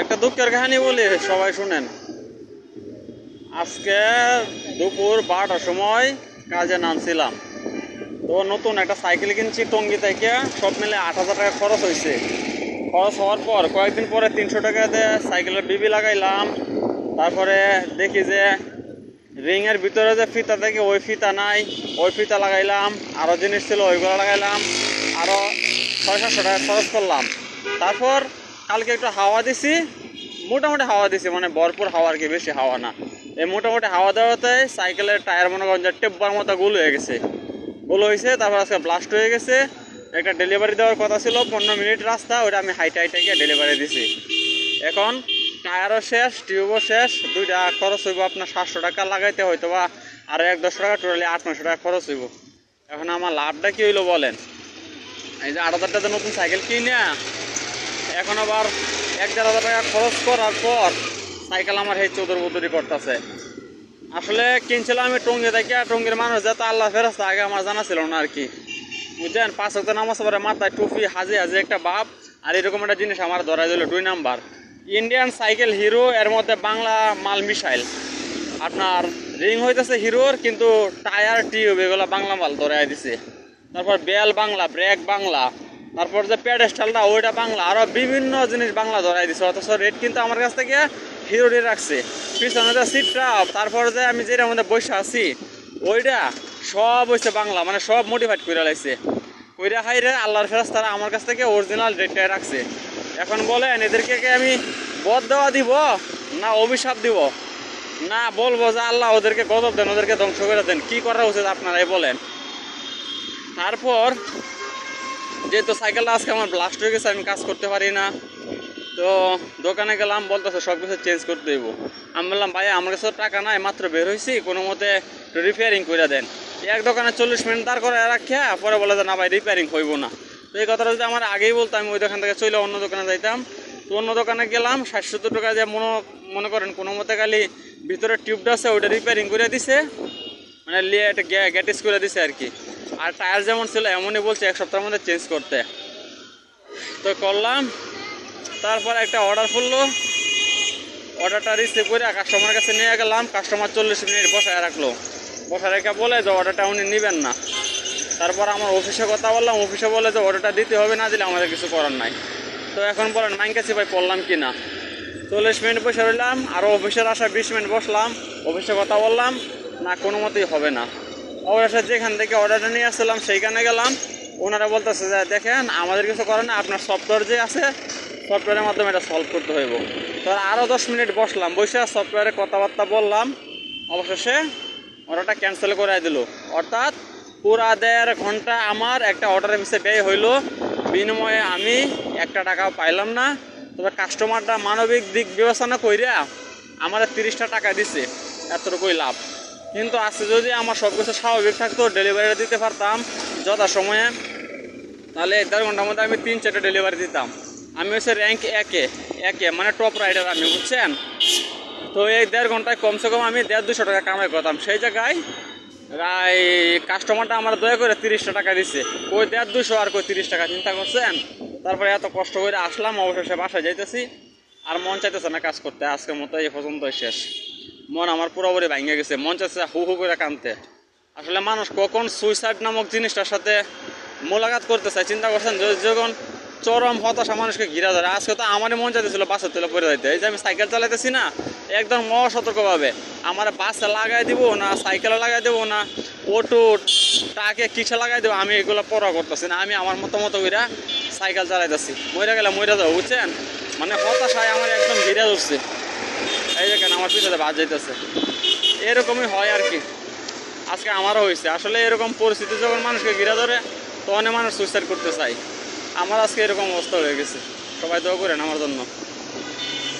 একটা দুঃখের কাহিনী বলি, সবাই শুনেন। আজকে দুপুর বারোটার সময় কাজে নামছিলাম। তো নতুন একটা সাইকেল কিনছি টঙ্গি থেকে, সব মিলে আট হাজার টাকা খরচ হয়েছে খরচ হওয়ার পর কয়েকদিন পরে তিনশো টাকা দিয়ে সাইকেলের বিবি লাগাইলাম। তারপরে দেখি যে রিংয়ের ভিতরে যে ফিতা থাকে, ওই ফিতা নাই। ওই ফিতা লাগাইলাম আরও জিনিস ছিল ওইগুলো লাগাইলাম। আরও ছয় সাতশো টাকা খরচ করলাম। তারপর কালকে একটু হাওয়া দিছি। মোটামুটি হাওয়া দিছি মানে ভরপুর হাওয়া আর কি, বেশি হাওয়া না। এই মোটামুটি হাওয়া দেওয়াতে সাইকেলের টায়ার মনে করেন যে টেব্বার মতো গুল হয়ে গেছে। গুল হয়েছে, তারপর আজকে ব্লাস্ট হয়ে গেছে। একটা ডেলিভারি দেওয়ার কথা ছিল, পনেরো মিনিট রাস্তা ওটা আমি হাইটে হাইটে গিয়ে ডেলিভারি দিছি। এখন টায়ারও শেষ টিউবও শেষ, দুইটা খরচ হইব আপনার সাতশো টাকা লাগাইতে হয়তো বা আরও এক দশ টাকা টোটালি আট নশো টাকা খরচ হইব। এখন আমার লাভটা কি হইল বলেন? এই যে আট হাজার নতুন সাইকেল কিনে এখন আবার এক দেড় হাজার টাকা খরচ করার পর সাইকেল আমার এই চৌধুর বুদুরি করতেছে। আসলে কিনছিলাম আমি টঙ্গি থেকে, টঙ্গির মানুষ যাতে আল্লাহ ফেরস্তা আগে আমার জানা ছিল না আর কি। বুঝছেন? পাঁচ হাজার নামাজ পরে মাথায় টুপি, হাজি হাজি একটা বাপ, আর এরকম একটা জিনিস আমার ধরা দিল দুই নাম্বার। ইন্ডিয়ান সাইকেল হিরো, এর মধ্যে বাংলা মাল মিসাইল আপনার রিং হইতেছে হিরোর, কিন্তু টায়ার, টিউব, এগুলো বাংলা মাল ধরাই দিছে। তারপর বেল বাংলা, ব্রেক বাংলা। তারপর যে প্যাডেস্টালটা ওইটা বাংলা। আরও বিভিন্ন জিনিস বাংলা ধরাই দিছে, অথচ রেট কিন্তু আমার কাছ থেকে হিরো হিরোডি রাখছে। পিছনে যে সিটটা তারপর যে আমি যেটার মধ্যে বসে আছি, ওইটা সব হচ্ছে বাংলা মানে সব মোটিফাইড করে লাইছে। ওইটা হাইরে আল্লাহর ফেরাস তারা আমার কাছ থেকে অরিজিনাল রেটটাই রাখছে। এখন বলেন, এদেরকে আমি বদ দেওয়া দিব না অভিশাপ দিব? না বলব যে আল্লাহ ওদেরকে গজব দেন, ওদেরকে ধ্বংস করে দেন, কি করা উচিত আপনারাই বলেন? তারপর যেহেতু সাইকেলটা আজকে আমার ব্লাস্ট হয়ে গেছে, আমি কাজ করতে পারি না। তো দোকানে গেলাম, বলতেছে সব কিছু চেঞ্জ করতে দেবো। আমি বললাম ভাই আমার কাছে টাকা নাই, মাত্র বের হয়েছি কোনো মতে রিপেয়ারিং করে দেন। এক দোকানে চল্লিশ মিনিট দাঁড় করে রাখিয়া, পরে বলে যে, না ভাই রিপেয়ারিং হইব না। তো এই কথাটা যদি আমার আগেই বলতো, আমি ওই দোকান থেকে চলে অন্য দোকানে যাইতাম। তো অন্য দোকানে গেলাম ষাট সত্তর টাকা দিয়ে মনে মনে করেন কোনো মতে খালি ভিতরে টিউবটা আছে, ওইটা রিপেয়ারিং করে দিছে। মানে লিয়ে একটা গ্যাটিস করে দিছে আর কি। আর টায়ার যেমন ছিল, এমনই বলছে, এক সপ্তাহের মধ্যে চেঞ্জ করতে। তো করলাম, তারপর একটা অর্ডার করল অর্ডারটা রিসিভ করে কাস্টমারের কাছে নিয়ে গেলাম কাস্টমার চল্লিশ মিনিট বসায় রাখল। বসায় রেখে বলে যে অর্ডারটা উনি নেবেন না। তারপর আমার অফিসে কথা বললাম অফিসে বলে যে অর্ডারটা দিতে হবে, না দিলে আমাদের কিছু করার নাই। তো এখন বলেন মাইন কাছে ভাই পড়লাম কি না চল্লিশ মিনিট বসে রইলাম আরও অফিসের আসা বিশ মিনিট বসলাম। অফিসে কথা বললাম, না কোনো মতেই হবে না। অবশেষে যেখান থেকে অর্ডারটা নিয়ে আসছিলাম, সেইখানে গেলাম। ওনারা বলতেছে যে, দেখেন, আমাদের কিছু করে না আপনার সফটওয়্যার যে আছে সফটওয়্যারের মাধ্যমে এটা সলভ করতে হইব। তো আরও দশ মিনিট বসলাম, বসে সফটওয়্যারে কথাবার্তা বললাম। অবশেষে অর্ডারটা ক্যান্সেল করে দিল। অর্থাৎ পুরা দেড় ঘণ্টা আমার একটা অর্ডারের পিছিয়ে ব্যয় হইল। বিনিময়ে আমি একটা টাকাও পাইলাম না। তবে কাস্টমারটা মানবিক দিক বিবেচনা কইরা আমার তিরিশটা টাকা দিছে। এতটুকুই লাভ। কিন্তু আজকে যদি আমার সব কিছু স্বাভাবিক থাকতো ডেলিভারিটা দিতে পারতাম যথাসময়ে, তাহলে এক দেড় ঘণ্টার মধ্যে আমি তিন চারটে ডেলিভারি দিতাম। আমি হচ্ছে র্যাঙ্ক একে একে মানে টপ রাইডার আমি, বুঝছেন? তো এই দেড় ঘন্টায় কমসে কম আমি দেড় দুশো টাকা কামাই করতাম। সেই জায়গায় এই কাস্টমারটা আমার দয়া করে তিরিশটা টাকা দিচ্ছে ওই দেড় দুশো আর কই তিরিশ টাকা, চিন্তা করছেন? তারপরে এত কষ্ট করে আসলাম, অবশেষে বাসায় যাইতেছি। আর মন চাইতেছে না কাজ করতে, আজকের মতো এই পর্যন্ত শেষ। মন আমার পুরোপুরি ভাঙে গেছে। মন চাইছে হু হু করে কানতে। আসলে মানুষ কখন সুইসাইড নামক জিনিসটার সাথে মোলাকাত করতে চায়, চিন্তা করছেন যখন চরম হতাশা মানুষকে ঘিরা ধরে। আজকে তো আমারই মন চাইতেছিল বাসের তুলে পড়ে যাইতে। এই যে আমি সাইকেল চালাইতেছি না, একদম অসতর্কভাবে। আমার বাসে লাগাই দিব না, সাইকেলে লাগাই দেবো না, অটো টাকে কিসে লাগাই দেবো, আমি এগুলো পড়া করতেছি না। আমি আমার মতো মতো করে সাইকেল চালাইতেছি। মরে গেলে মরে যাব, বুঝছেন? মানে হতাশায় আমার একদম ঘিরে ধরছে। এই দেখেন, আমার পিছনে বাদ যাইতেছে। এরকমই হয় আর কি। আজকে আমারও হয়েছে আসলে এরকম পরিস্থিতি যখন মানুষকে ঘিরা ধরে তখন মানুষ সুইসাইড করতে চাই আমার আজকে এরকম অবস্থা হয়ে গেছে। সবাই দোয়া করেন আমার জন্য।